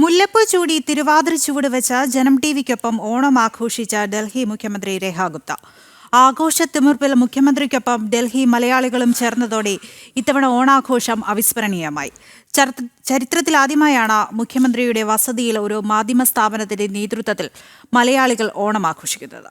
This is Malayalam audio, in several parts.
മുല്ലപ്പൂ ചൂടി തിരുവാതിര ചുവട് വെച്ച് ജനം ടി വിക്കൊപ്പം ഓണം ആഘോഷിച്ച ഡൽഹി മുഖ്യമന്ത്രി രേഖ ഗുപ്ത. ആഘോഷ തിമിർപ്പിൽ മുഖ്യമന്ത്രിക്കൊപ്പം ഡൽഹി മലയാളികളും ചേർന്നതോടെ ഇത്തവണ ഓണാഘോഷം അവിസ്മരണീയമായി. ചരിത്ര- ചരിത്രത്തിലാദ്യമായാണ് മുഖ്യമന്ത്രിയുടെ വസതിയിൽ ഒരു മാധ്യമ സ്ഥാപനത്തിന്റെ നേതൃത്വത്തിൽ മലയാളികൾ ഓണം ആഘോഷിക്കുന്നത്.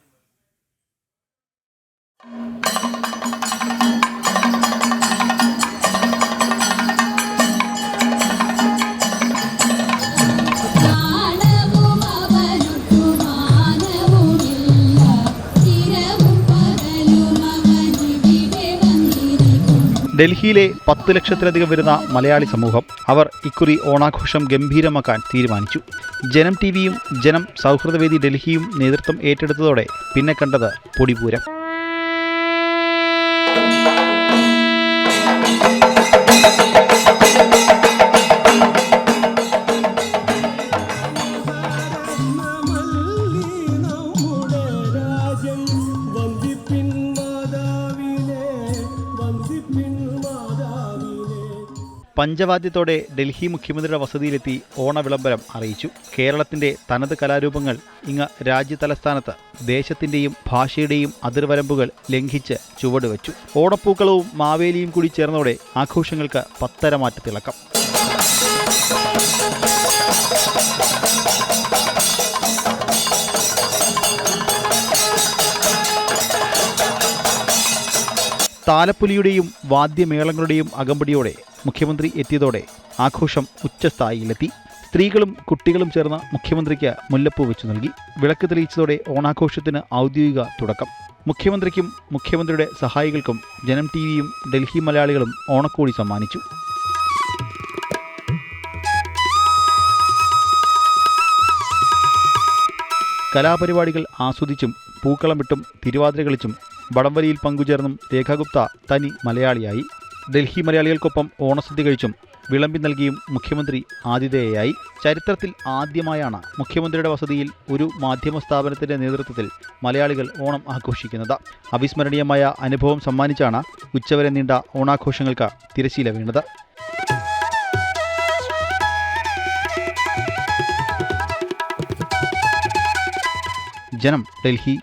ഡൽഹിയിലെ പത്ത് ലക്ഷത്തിലധികം വരുന്ന മലയാളി സമൂഹം അവർ ഇക്കുറി ഓണാഘോഷം ഗംഭീരമാക്കാൻ തീരുമാനിച്ചു. ജനം ടി വിയും ജനം സൗഹൃദവേദി ഡൽഹിയും നേതൃത്വം ഏറ്റെടുത്തതോടെ പിന്നെ കണ്ടത് പൊടിപൂരം. പഞ്ചവാദ്യത്തോടെ ഡൽഹി മുഖ്യമന്ത്രിയുടെ വസതിയിലെത്തി ഓണവിളംബരം അറിയിച്ചു. കേരളത്തിന്റെ തനത് കലാരൂപങ്ങൾ ഇങ്ങ് രാജ്യതലസ്ഥാനത്ത് ദേശത്തിന്റെയും ഭാഷയുടെയും അതിർവരമ്പുകൾ ലംഘിച്ച് ചുവടുവെച്ചു. ഓണപ്പൂക്കളവും മാവേലിയും കൂടി ചേർന്നതോടെ ആഘോഷങ്ങൾക്ക് പത്തരമാറ്റ തിളക്കം. താലപ്പൊലിയുടെയും വാദ്യമേളങ്ങളുടെയും അകമ്പടിയോടെ മുഖ്യമന്ത്രി എത്തിയതോടെ ആഘോഷം ഉച്ചസ്ഥായിയിലെത്തി. സ്ത്രീകളും കുട്ടികളും ചേർന്ന് മുഖ്യമന്ത്രിക്ക് മുല്ലപ്പൂ വെച്ചു നൽകി. വിളക്ക് തെളിയിച്ചതോടെ ഓണാഘോഷത്തിന് ഔദ്യോഗിക തുടക്കം. മുഖ്യമന്ത്രിക്കും മുഖ്യമന്ത്രിയുടെ സഹായികൾക്കും ജനം ടി വിയും ഡൽഹി മലയാളികളും ഓണക്കോടി സമ്മാനിച്ചു. കലാപരിപാടികൾ ആസ്വദിച്ചും പൂക്കളമിട്ടും തിരുവാതിര കളിച്ചും വടംവലിയിൽ പങ്കുചേർന്നും രേഖാഗുപ്ത തനി മലയാളിയായി. ഡൽഹി മലയാളികൾക്കൊപ്പം ഓണസദ്യ കഴിച്ചും വിളമ്പി നൽകിയും മുഖ്യമന്ത്രി ആതിഥേയയായി. ചരിത്രത്തിൽ ആദ്യമായാണ് മുഖ്യമന്ത്രിയുടെ വസതിയിൽ ഒരു മാധ്യമ സ്ഥാപനത്തിന്റെ നേതൃത്വത്തിൽ മലയാളികൾ ഓണം ആഘോഷിക്കുന്നത്. അവിസ്മരണീയമായ അനുഭവം സമ്മാനിച്ചാണ് ഉച്ചവരെ നീണ്ട ഓണാഘോഷങ്ങൾക്ക് തിരശീല വീണത് ജനം ഡൽഹി